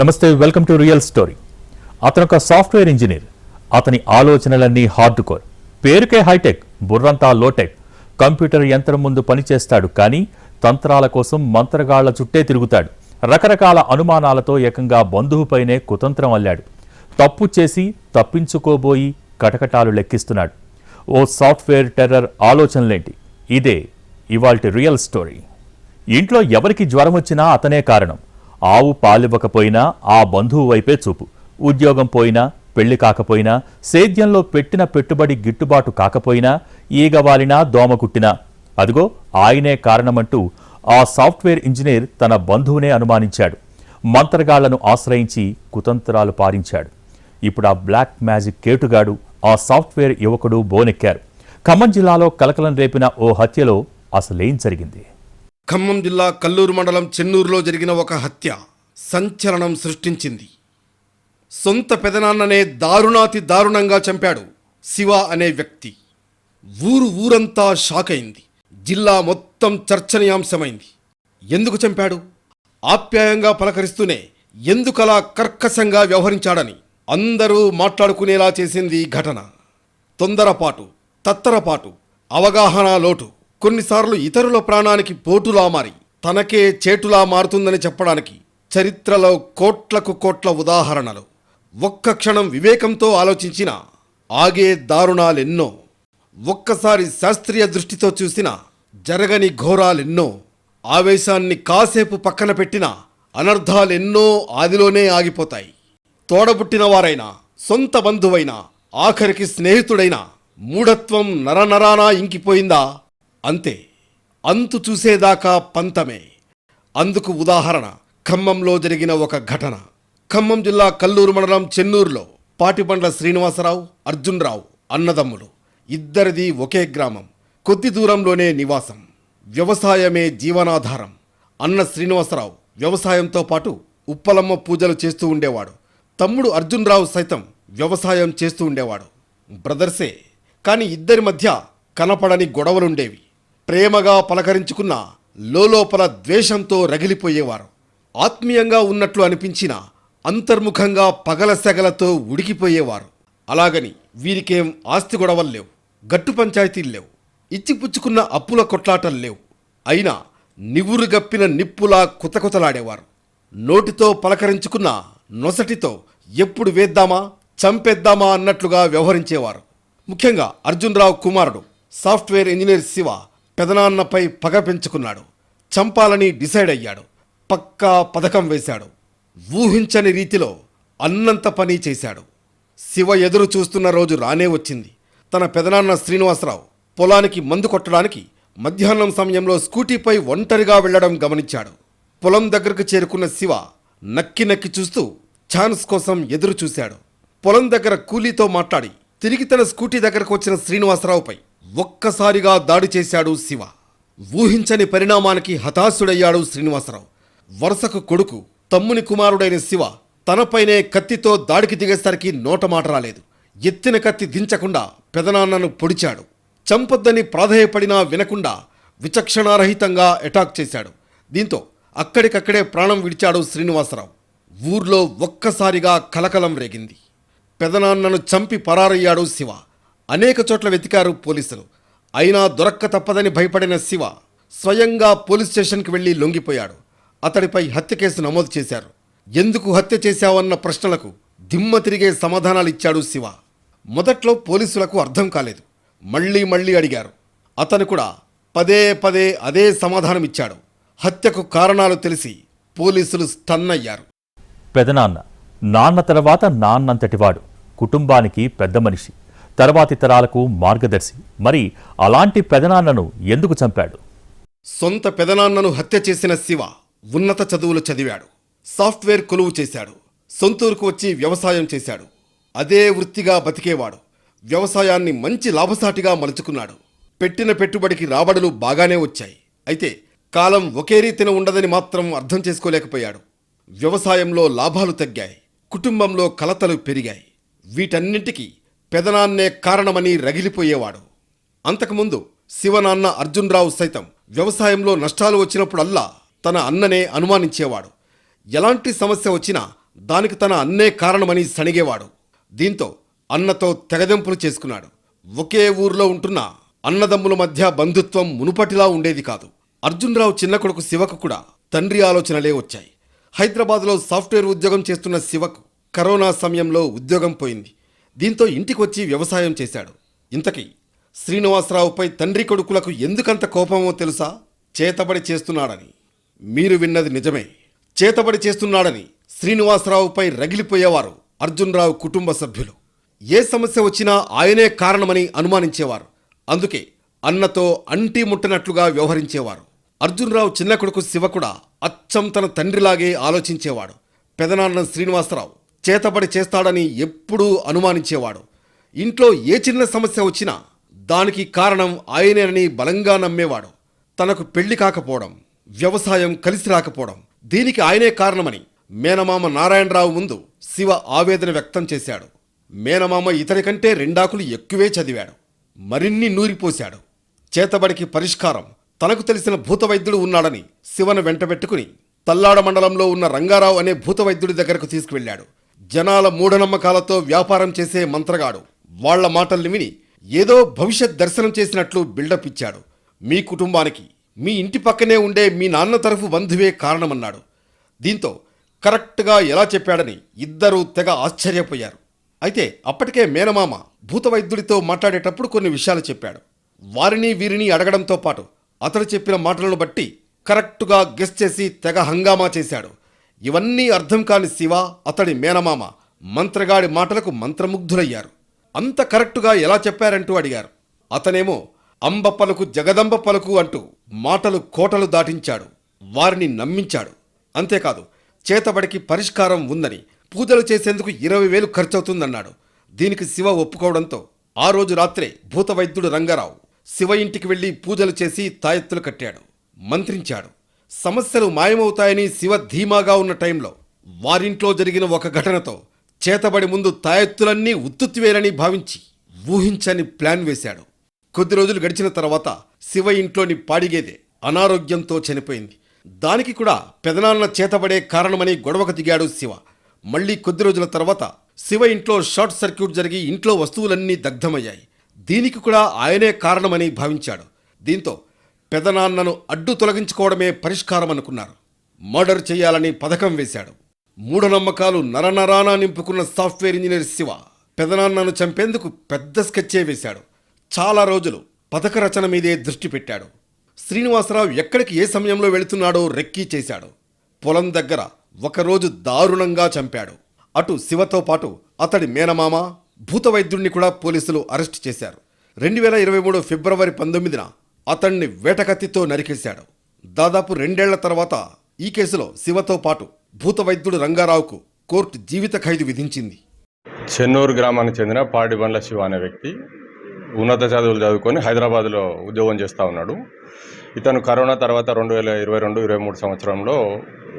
నమస్తే welcome to real story. అతను ఒక సాఫ్ట్వేర్ ఇంజనీర్. అతని ఆలోచనలన్నీ హార్డ్ కోర్ పేరుకే హైటెక్ బుర్రంతా లోటెక్. కంప్యూటర్ యంత్రం ముందు పనిచేస్తాడు కానీ తంత్రాల కోసం మంత్రగాళ్ళ చుట్టే తిరుగుతాడు. రకరకాల అనుమానాలతో ఏకంగా బంధువుపైనే కుతంత్రం అల్లాడు. తప్పు చేసి తప్పించుకోబోయి కటకటాలు లెక్కిస్తున్నాడు. ఓ సాఫ్ట్వేర్ టెర్రర్ ఆలోచనలేంటి? ఇదే ఇవాల్టి రియల్ స్టోరీ. ఇంట్లో ఎవరికి జ్వరం వచ్చినా అతనే కారణం. ఆవు పాలివ్వకపోయినా ఆ బంధువు వైపే చూపు. ఉద్యోగం పోయినా పెళ్ళి కాకపోయినా సేద్యంలో పెట్టిన పెట్టుబడి గిట్టుబాటు కాకపోయినా ఈగవాలినా దోమకుట్టినా దోమ కుట్టినా. అదిగో ఆయనే కారణమంటూ ఆ సాఫ్ట్వేర్ ఇంజనీర్ తన బంధువునే అనుమానించాడు. మంత్రగాళ్ళను ఆశ్రయించి కుతంత్రాలు పారించాడు. ఇప్పుడు ఆ బ్లాక్ మ్యాజిక్ కేటుగాడు ఆ సాఫ్ట్వేర్ యువకుడు బోనెక్కారు. ఖమ్మం జిల్లాలో కలకలం రేపిన ఓ హత్యలో అసలేం జరిగింది? ఖమ్మం జిల్లా కల్లూరు మండలం చెన్నూరులో జరిగిన ఒక హత్య సంచలనం సృష్టించింది. సొంత పెదనాన్ననే దారుణాతి దారుణంగా చంపాడు శివ అనే వ్యక్తి. ఊరు ఊరంతా షాక్ అయింది. జిల్లా మొత్తం చర్చనీయాంశమైంది. ఎందుకు చంపాడు? ఆప్యాయంగా పలకరిస్తూనే ఎందుకలా కర్కశంగా వ్యవహరించాడని అందరూ మాట్లాడుకునేలా చేసింది ఈ ఘటన. తొందరపాటు తత్తరపాటు అవగాహన లోటు. కొన్నిసార్లు ఇతరుల ప్రాణానికి పోటులా మారి తనకే చేటులా మారుతుందని చెప్పడానికి చరిత్రలో కోట్లకు కోట్ల ఉదాహరణలు. ఒక్క క్షణం వివేకంతో ఆలోచించిన ఆగే దారుణాలెన్నో ఒక్కసారి శాస్త్రీయ దృష్టితో చూసిన జరగని ఘోరాలెన్నో ఆవేశాన్ని కాసేపు పక్కన పెట్టిన అనర్థాలెన్నో ఆదిలోనే ఆగిపోతాయి. తోడబుట్టిన వారైనా సొంత బంధువైనా ఆఖరికి స్నేహితుడైనా మూఢత్వం నరనరానా ఇంకిపోయిందా? అంతే అంతు చూసేదాకా పంతమే. అందుకు ఉదాహరణ ఖమ్మంలో జరిగిన ఒక ఘటన. ఖమ్మం జిల్లా కల్లూరు మండలం చెన్నూరులో పాటిపండ్ల శ్రీనివాసరావు అర్జున్రావు అన్నదమ్ములు. ఇద్దరిది ఒకే గ్రామం కొద్ది దూరంలోనే నివాసం. వ్యవసాయమే జీవనాధారం. అన్న శ్రీనివాసరావు వ్యవసాయంతో పాటు ఉప్పలమ్మ పూజలు చేస్తూ ఉండేవాడు. తమ్ముడు అర్జున్రావు సైతం వ్యవసాయం చేస్తూ ఉండేవాడు. బ్రదర్సే కానీ ఇద్దరి మధ్య కనపడని గొడవలుండేవి. ప్రేమగా పలకరించుకున్న లోలోపల ద్వేషంతో రగిలిపోయేవారు. ఆత్మీయంగా ఉన్నట్లు అనిపించిన అంతర్ముఖంగా పగల సెగలతో ఉడికిపోయేవారు. అలాగని వీరికేం ఆస్తి గొడవలు లేవు. గట్టు పంచాయతీలు లేవు. ఇచ్చిపుచ్చుకున్న అప్పుల కొట్లాటలు లేవు. అయినా నివురుగప్పిన నిప్పులా కుతకుతలాడేవారు. నోటితో పలకరించుకున్న నొసటితో ఎప్పుడు వేద్దామా చంపేద్దామా అన్నట్లుగా వ్యవహరించేవారు. ముఖ్యంగా అర్జున్ రావు కుమారుడు సాఫ్ట్వేర్ ఇంజనీర్ శివ పెదనాన్నపై పగ పెంచుకున్నాడు. చంపాలని డిసైడ్ అయ్యాడు. పక్కా పథకం వేశాడు. ఊహించని రీతిలో అన్నంత పని చేశాడు. శివ ఎదురు చూస్తున్న రోజు రానే వచ్చింది. తన పెదనాన్న శ్రీనివాసరావు పొలానికి మందు కొట్టడానికి మధ్యాహ్నం సమయంలో స్కూటీపై ఒంటరిగా వెళ్ళడం గమనించాడు. పొలం దగ్గరకు చేరుకున్న శివ నక్కి నక్కి చూస్తూ ఛాన్స్ కోసం ఎదురు చూశాడు. పొలం దగ్గర కూలీతో మాట్లాడి తిరిగి తన స్కూటీ దగ్గరకు వచ్చిన శ్రీనివాసరావుపై ఒక్కసారిగా దాడి చేశాడు శివ. ఊహించని పరిణామానికి హతాశుడయ్యాడు శ్రీనివాసరావు. వరుసకు కొడుకు తమ్ముని కుమారుడైన శివ తనపైనే కత్తితో దాడికి దిగేసరికి నోటమాట రాలేదు. ఎత్తిన కత్తి దించకుండా పెదనాన్నను పొడిచాడు. చంపొద్దని ప్రాధేయపడినా వినకుండా విచక్షణారహితంగా అటాక్ చేశాడు. దీంతో అక్కడికక్కడే ప్రాణం విడిచాడు శ్రీనివాసరావు. ఊర్లో ఒక్కసారిగా కలకలం రేగింది. పెదనాన్నను చంపి పరారయ్యాడు శివ. అనేక చోట్ల వెతికారు పోలీసులు. అయినా దొరక్క తప్పదని భయపడిన శివ స్వయంగా పోలీస్ స్టేషన్కి వెళ్ళి లొంగిపోయాడు. అతడిపై హత్య కేసు నమోదు చేశారు. ఎందుకు హత్య చేశావన్న ప్రశ్నలకు దిమ్మ తిరిగే సమాధానాలు ఇచ్చాడు శివ. మొదట్లో పోలీసులకు అర్థం కాలేదు. మళ్ళీ మళ్ళీ అడిగారు. అతను కూడా పదే పదే అదే సమాధానం ఇచ్చాడు. హత్యకు కారణాలు తెలిసి పోలీసులు స్టన్ అయ్యారు. పెదనాన్న నాన్న తర్వాత నాన్నంతటివాడు. కుటుంబానికి పెద్ద మనిషి. తర్వాతి తరాలకు మార్గదర్శి. మరి అలాంటి పెదనాన్నను ఎందుకు చంపాడు? సొంత పెదనాన్నను హత్య చేసిన శివ ఉన్నత చదువులు చదివాడు. సాఫ్ట్వేర్ కొలువు చేశాడు. సొంతూరుకు వచ్చి వ్యవసాయం చేశాడు. అదే వృత్తిగా బతికేవాడు. వ్యవసాయాన్ని మంచి లాభసాటిగా మలుచుకున్నాడు. పెట్టిన పెట్టుబడికి రాబడులు బాగానే వచ్చాయి. అయితే కాలం ఒకే రీతిన ఉండదని మాత్రం అర్థం చేసుకోలేకపోయాడు. వ్యవసాయంలో లాభాలు తగ్గాయి. కుటుంబంలో కలతలు పెరిగాయి. వీటన్నింటికీ పెదనాన్నే కారణమని రగిలిపోయేవాడు. అంతకుముందు శివనాన్న అర్జున్రావు సైతం వ్యవసాయంలో నష్టాలు వచ్చినప్పుడల్లా తన అన్ననే అనుమానించేవాడు. ఎలాంటి సమస్య వచ్చినా దానికి తన అన్నే కారణమని సణిగేవాడు. దీంతో అన్నతో తెగదెంపులు చేసుకున్నాడు. ఒకే ఊర్లో ఉంటున్న అన్నదమ్ముల మధ్య బంధుత్వం మునుపటిలా ఉండేది కాదు. అర్జున్రావు చిన్న కొడుకు శివకు కూడా తండ్రి ఆలోచనలే వచ్చాయి. హైదరాబాద్లో సాఫ్ట్వేర్ ఉద్యోగం చేస్తున్న శివకు కరోనా సమయంలో ఉద్యోగం పోయింది. దీంతో ఇంటికి వచ్చి వ్యవసాయం చేశాడు. ఇంతకీ శ్రీనివాసరావుపై తండ్రి కొడుకులకు ఎందుకంత కోపమో తెలుసా? చేతబడి చేస్తున్నాడని. మీరు విన్నది నిజమే. చేతబడి చేస్తున్నాడని శ్రీనివాసరావుపై రగిలిపోయేవారు అర్జున్రావు కుటుంబ సభ్యులు. ఏ సమస్య వచ్చినా ఆయనే కారణమని అనుమానించేవారు. అందుకే అన్నతో అంటి ముట్టనట్లుగా వ్యవహరించేవారు. అర్జున్రావు చిన్న కొడుకు శివ కూడా అచ్చం తన తండ్రిలాగే ఆలోచించేవాడు. పెదనాన్న శ్రీనివాసరావు. చేతబడి చేస్తాడని ఎప్పుడూ అనుమానించేవాడు. ఇంట్లో ఏ చిన్న సమస్య వచ్చినా దానికి కారణం ఆయనేనని బలంగా నమ్మేవాడు. తనకు పెళ్ళి కాకపోవడం వ్యవసాయం కలిసి రాకపోవడం దీనికి ఆయనే కారణమని మేనమామ నారాయణరావు ముందు శివ ఆవేదన వ్యక్తం చేశాడు. మేనమామ ఇతని కంటే రెండాకులు ఎక్కువే చదివాడు. మరిన్ని నూరిపోశాడు. చేతబడికి పరిష్కారం తనకు తెలిసిన భూతవైద్యుడు ఉన్నాడని శివను వెంటబెట్టుకుని తల్లాడ మండలంలో ఉన్న రంగారావు అనే భూతవైద్యుడి దగ్గరకు తీసుకువెళ్ళాడు. జనాల మూఢనమ్మకాలతో వ్యాపారం చేసే మంత్రగాడు. వాళ్ళ మాటల్ని విని ఏదో భవిష్యత్ దర్శనం చేసినట్లు బిల్డప్ ఇచ్చాడు. మీ కుటుంబానికి మీ ఇంటి పక్కనే ఉండే మీ నాన్న తరఫు బంధువే కారణమన్నాడు. దీంతో కరెక్ట్గా ఎలా చెప్పాడని ఇద్దరూ తెగ ఆశ్చర్యపోయారు. అయితే అప్పటికే మేనమామ భూతవైద్యుడితో మాట్లాడేటప్పుడు కొన్ని విషయాలు చెప్పాడు. వారిని వీరిని అడగడంతో పాటు అతడు చెప్పిన మాటలను బట్టి కరెక్టుగా గెస్ చేసి తెగ హంగామా చేశాడు. ఇవన్నీ అర్థం కాని శివ అతడి మేనమామ మంత్రగాడి మాటలకు మంత్రముగ్ధులయ్యారు. అంత కరెక్టుగా ఎలా చెప్పారంటూ అడిగారు. అతనేమో అంబ పలుకు జగదంబ పలుకు అంటూ మాటలు కోటలు దాటించాడు. వారిని నమ్మించాడు. అంతేకాదు చేతబడికి పరిష్కారం ఉందని పూజలు చేసేందుకు ఇరవై వేలు ఖర్చవుతుందన్నాడు. దీనికి శివ ఒప్పుకోవడంతో ఆ రోజు రాత్రే భూతవైద్యుడు రంగారావు శివ ఇంటికి వెళ్ళి పూజలు చేసి తాయెత్తులు కట్టాడు. మంత్రించాడు. సమస్యలు మాయమవుతాయని శివ ధీమాగా ఉన్న టైంలో వారింట్లో జరిగిన ఒక ఘటనతో చేతబడి ముందు తాయెత్తులన్నీ ఉత్తుత్తివేనని భావించి ఊహించని ప్లాన్ వేశాడు. కొద్ది రోజులు గడిచిన తర్వాత శివ ఇంట్లోని పాడిగేదే అనారోగ్యంతో చనిపోయింది. దానికి కూడా పెదనాన్న చేతబడే కారణమని గొడవకు దిగాడు శివ. మళ్ళీ కొద్ది రోజుల తర్వాత శివ ఇంట్లో షార్ట్ సర్క్యూట్ జరిగి ఇంట్లో వస్తువులన్నీ దగ్ధమయ్యాయి. దీనికి కూడా ఆయనే కారణమని భావించాడు. దీంతో పెదనాన్నను అడ్డు తొలగించుకోవడమే పరిష్కారం అనుకున్నారు మర్డర్ చేయాలని పథకం వేశాడు. మూఢనమ్మకాలు నరనరానా నింపుకున్న సాఫ్ట్వేర్ ఇంజనీర్ శివ పెదనాన్నను చంపేందుకు పెద్ద స్కెచ్చే వేశాడు. చాలా రోజులు పథక రచన మీదే దృష్టి పెట్టాడు. శ్రీనివాసరావు ఎక్కడికి ఏ సమయంలో వెళుతున్నాడో రెక్కీ చేశాడు. పొలం దగ్గర ఒకరోజు దారుణంగా చంపాడు. అటు శివతో పాటు అతడి మేనమామ భూతవైద్యుణ్ణి కూడా పోలీసులు అరెస్ట్ చేశారు. రెండు వేల ఇరవై మూడు ఫిబ్రవరి పంతొమ్మిదిన అతన్ని వేటకత్తితో నరికేశాడు. దాదాపు రెండేళ్ళ తర్వాత ఈ కేసులో శివతో పాటు భూతవైద్యుడు రంగారావుకు కోర్టు జీవిత ఖైదు విధించింది. చెన్నూరు గ్రామానికి చెందిన పాడి బండ్ల శివ అనే వ్యక్తి ఉన్నత చదువులు చదువుకొని హైదరాబాద్లో ఉద్యోగం చేస్తూ ఉన్నాడు. ఇతను కరోనా తర్వాత రెండు వేల ఇరవై రెండు ఇరవై మూడు సంవత్సరంలో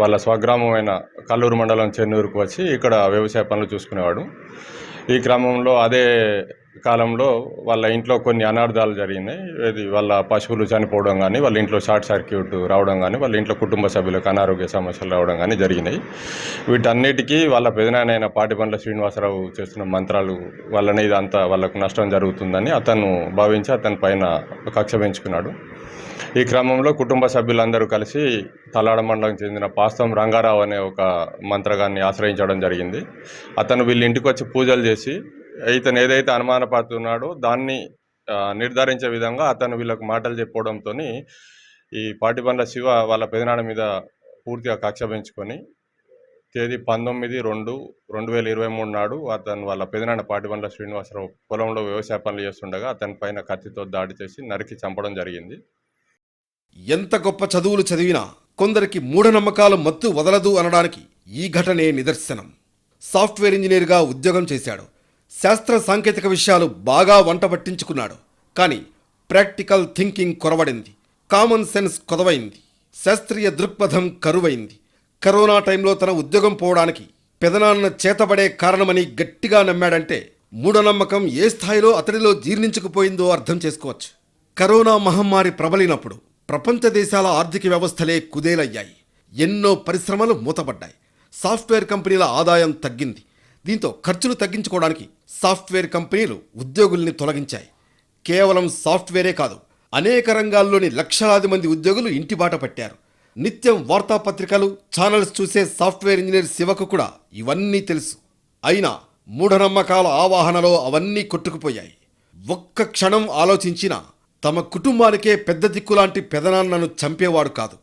వాళ్ళ స్వగ్రామమైన కల్లూరు మండలం చెన్నూరుకు వచ్చి ఇక్కడ వ్యవసాయ పనులు చూసుకునేవాడు. ఈ క్రమంలో అదే కాలంలో వాళ్ళ ఇంట్లో కొన్ని అనార్థాలు జరిగినాయి. ఇది వాళ్ళ పశువులు చనిపోవడం కానీ వాళ్ళ ఇంట్లో షార్ట్ సర్క్యూట్ రావడం కానీ వాళ్ళ ఇంట్లో కుటుంబ సభ్యులకు అనారోగ్య సమస్యలు రావడం కానీ జరిగినాయి. వీటన్నిటికీ వాళ్ళ పెదనాయన పాటిపండ్ల శ్రీనివాసరావు చేస్తున్న మంత్రాలు వల్లనే ఇదంతా వాళ్ళకు నష్టం జరుగుతుందని అతను భావించి అతని పైన కక్ష పెంచుకున్నాడు. ఈ క్రమంలో కుటుంబ సభ్యులందరూ కలిసి తలాడ మండలం చెందిన పాస్తం రంగారావు అనే ఒక మంత్రగాన్ని ఆశ్రయించడం జరిగింది. అతను వీళ్ళ ఇంటికి వచ్చి పూజలు చేసి ఇతను ఏదైతే అనుమానపడుతున్నాడో దాన్ని నిర్ధారించే విధంగా అతను వీళ్ళకు మాటలు చెప్పడంతో ఈ పాటిబండ్ల శివ వాళ్ళ పెదనాన్న మీద పూర్తిగా కక్ష పెంచుకొని తేదీ పంతొమ్మిది రెండు రెండు వేల ఇరవై మూడు నాడు అతను వాళ్ళ పెదనాన్న పాటిబండ్ల శ్రీనివాసరావు పొలంలో వ్యవసాయ పనులు చేస్తుండగా అతని పైన కత్తితో దాడి చేసి నరికి చంపడం జరిగింది. ఎంత గొప్ప చదువులు చదివినా కొందరికి మూఢనమ్మకాలు మత్తు వదలదు అనడానికి ఈ ఘటనే నిదర్శనం. సాఫ్ట్వేర్ ఇంజనీర్గా ఉద్యోగం చేశాడు. శాస్త్ర సాంకేతిక విషయాలు బాగా వంట పట్టించుకున్నాడు. కానీ ప్రాక్టికల్ థింకింగ్ కొరవడింది. కామన్ సెన్స్ కొదవైంది. శాస్త్రీయ దృక్పథం కరువైంది. కరోనా టైంలో తన ఉద్యోగం పోవడానికి పెదనాన్న చేతబడే కారణమని గట్టిగా నమ్మాడంటే మూఢనమ్మకం ఏ స్థాయిలో అతడిలో జీర్ణించుకుపోయిందో అర్థం చేసుకోవచ్చు. కరోనా మహమ్మారి ప్రబలినప్పుడు ప్రపంచ దేశాల ఆర్థిక వ్యవస్థలే కుదేలయ్యాయి. ఎన్నో పరిశ్రమలు మూతపడ్డాయి. సాఫ్ట్వేర్ కంపెనీల ఆదాయం తగ్గింది. దీంతో ఖర్చులు తగ్గించుకోవడానికి సాఫ్ట్వేర్ కంపెనీలు ఉద్యోగుల్ని తొలగించాయి. కేవలం సాఫ్ట్వేరే కాదు అనేక రంగాల్లోని లక్షలాది మంది ఉద్యోగులు ఇంటి బాట పట్టారు. నిత్యం వార్తాపత్రికలు ఛానల్స్ చూసే సాఫ్ట్వేర్ ఇంజనీర్ శివకు కూడా ఇవన్నీ తెలుసు. అయినా మూఢనమ్మకాల ఆవాహనలో అవన్నీ కొట్టుకుపోయాయి. ఒక్క క్షణం ఆలోచించినా తమ కుటుంబానికే పెద్ద దిక్కులాంటి పెదనాన్నను చంపేవాడు కాదు.